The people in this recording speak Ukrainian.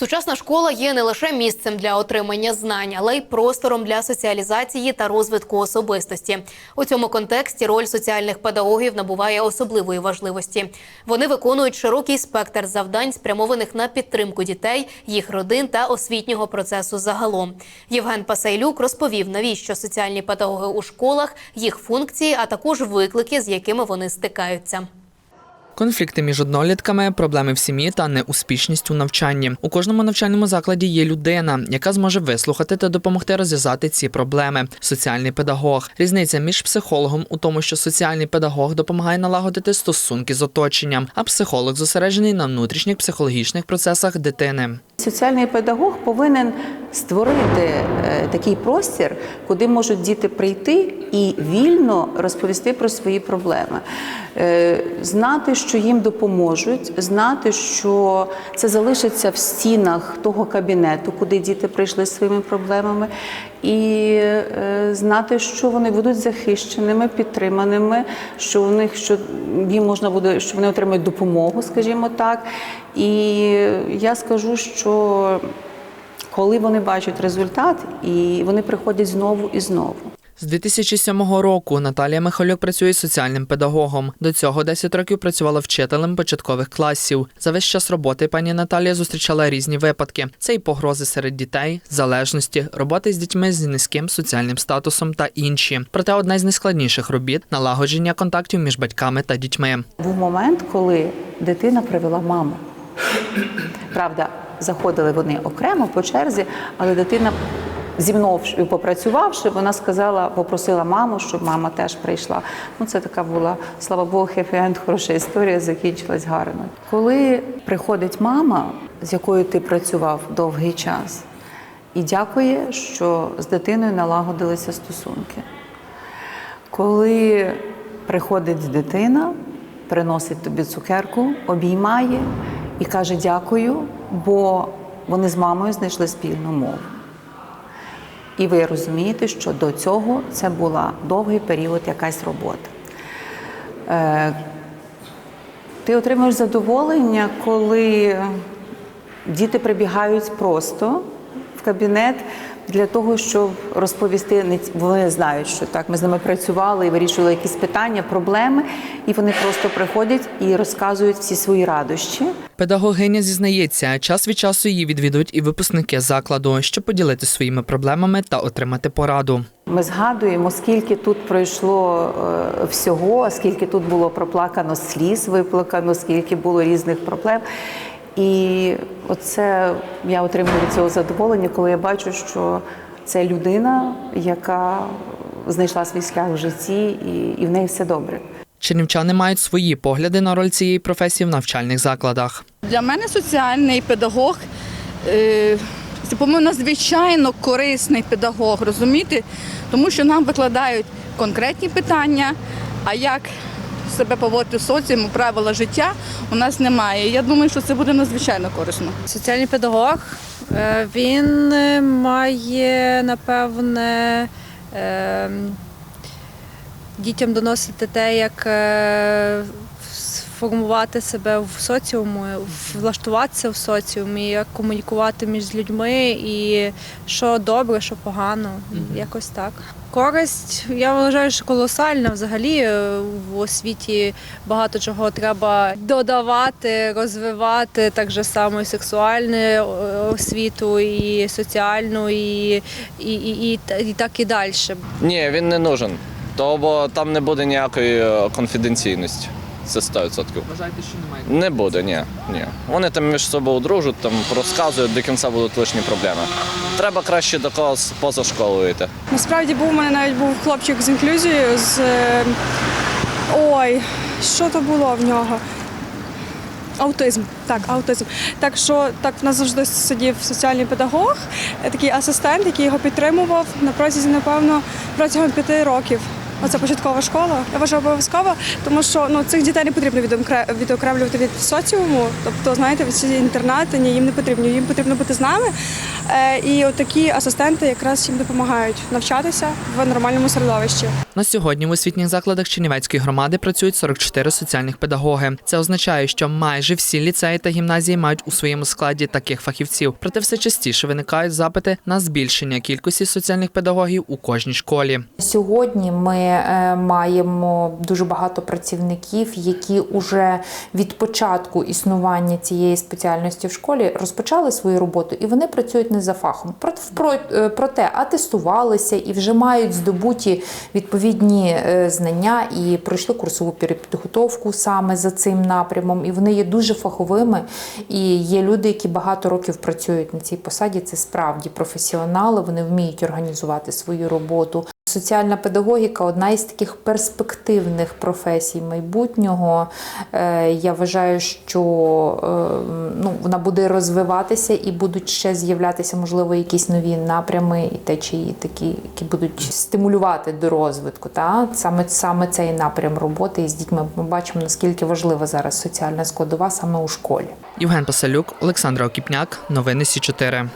Сучасна школа є не лише місцем для отримання знань, але й простором для соціалізації та розвитку особистості. У цьому контексті роль соціальних педагогів набуває особливої важливості. Вони виконують широкий спектр завдань, спрямованих на підтримку дітей, їх родин та освітнього процесу загалом. Євген Пасайлюк розповів, навіщо соціальні педагоги у школах, їх функції, а також виклики, з якими вони стикаються. Конфлікти між однолітками, проблеми в сім'ї та неуспішність у навчанні. У кожному навчальному закладі є людина, яка зможе вислухати та допомогти розв'язати ці проблеми. Соціальний педагог. Різниця між психологом у тому, що соціальний педагог допомагає налагодити стосунки з оточенням, а психолог зосереджений на внутрішніх психологічних процесах дитини. Соціальний педагог повинен створити е, такий простір, куди можуть діти прийти і вільно розповісти про свої проблеми, Е, знати, що їм допоможуть, знати, що це залишиться в стінах того кабінету, куди діти прийшли зі своїми проблемами, і е, знати, що вони будуть захищеними, підтриманими, що у них що їм можна буде, що вони отримають допомогу, скажімо так. І я скажу, що коли вони бачать результат, і вони приходять знову і знову. З 2007 року Наталія Михайлюк працює соціальним педагогом. До цього 10 років працювала вчителем початкових класів. За весь час роботи пані Наталія зустрічала різні випадки: це і погрози серед дітей, залежності, роботи з дітьми з низьким соціальним статусом та інші. Проте одна з найскладніших робіт налагодження контактів між батьками та дітьми. Був момент, коли дитина привела маму. Правда, заходили вони окремо по черзі, але дитина зі мною попрацювавши, вона сказала, попросила маму, щоб мама теж прийшла. Ну, це така була, слава Богу, хеппі-енд, хороша історія, закінчилась гарно. Коли приходить мама, з якою ти працював довгий час, і дякує, що з дитиною налагодилися стосунки. Коли приходить дитина, приносить тобі цукерку, обіймає і каже дякую, бо вони з мамою знайшли спільну мову. І ви розумієте, що до цього це була довгий період якась робота. Е, ти отримуєш задоволення, коли діти прибігають просто в кабінет для того, щоб розповісти, вони знають, що так, ми з ними працювали і вирішували якісь питання, проблеми, і вони просто приходять і розказують всі свої радощі. Педагогиня зізнається, час від часу її відвідують і випускники закладу, щоб поділитися своїми проблемами та отримати пораду. Ми згадуємо, скільки тут пройшло е, всього, скільки тут було проплакано сліз, виплакано, скільки було різних проблем. І оце я отримую від цього задоволення, коли я бачу, що це людина, яка знайшла свій шлях в житті, і, і в неї все добре. Чернівчани мають свої погляди на роль цієї професії в навчальних закладах. Для мене соціальний педагог це, по-моєму, надзвичайно корисний педагог, розумієте? Тому що нам викладають конкретні питання, а як себе поводити в соціуму, правила життя у нас немає. Я думаю, що це буде надзвичайно корисно. Соціальний педагог е, він е, має напевне е, дітям доносити те, як сформувати себе в соціуму, влаштуватися в соціумі, як комунікувати між людьми і що добре, що погано, якось так. Користь, я вважаю, що колосальна взагалі е, в освіті багато чого треба додавати, розвивати так же само і сексуальну е, освіту, і соціальну, і, і, і, і, і так і далі. Ні, він не нужен. То бо там не буде ніякої е, конфіденційності. Це 100%. Вважаєте, що немає? Не буде, ні. ні. Вони там між собою дружать, там розказують, до кінця будуть лишні проблеми. Треба краще до когось поза школою йти. Насправді був у мене навіть був хлопчик з інклюзією з е, ой, що то було в нього? Аутизм, так, аутизм. Так що так в нас завжди сидів соціальний педагог, такий асистент, який його підтримував на протязі, напевно, протягом п'яти років. Оце початкова школа. Я вважаю обов'язково, тому що ну цих дітей не потрібно відокре- відокремлювати від соціуму. Тобто, знаєте, ці інтернати ні, їм не потрібні. Їм потрібно бути з нами. Е, І от такі асистенти якраз їм допомагають навчатися в нормальному середовищі. На сьогодні в освітніх закладах Чернівецької громади працюють 44 соціальних педагоги. Це означає, що майже всі ліцеї та гімназії мають у своєму складі таких фахівців. Проте все частіше виникають запити на збільшення кількості соціальних педагогів у кожній школі. Сьогодні ми е, маємо дуже багато працівників, які уже від початку існування цієї спеціальності в школі розпочали свою роботу, і вони працюють за фахом. Е, Проте атестувалися і вже мають здобуті відповідні е, знання і пройшли курсову підготовку саме за цим напрямом. І вони є дуже фаховими. І є люди, які багато років працюють на цій посаді. Це справді професіонали. Вони вміють організувати свою роботу. Соціальна педагогіка одна із таких перспективних професій майбутнього. Е, Я вважаю, що е, ну, вона буде розвиватися і будуть ще з'являтися, можливо, якісь нові напрями і течії, такі, які будуть стимулювати до розвитку. Та? Саме, саме цей напрям роботи із дітьми. Ми бачимо, наскільки важлива зараз соціальна складова саме у школі. Євген Пасалюк, Олександра Окіпняк. Новини Сі 4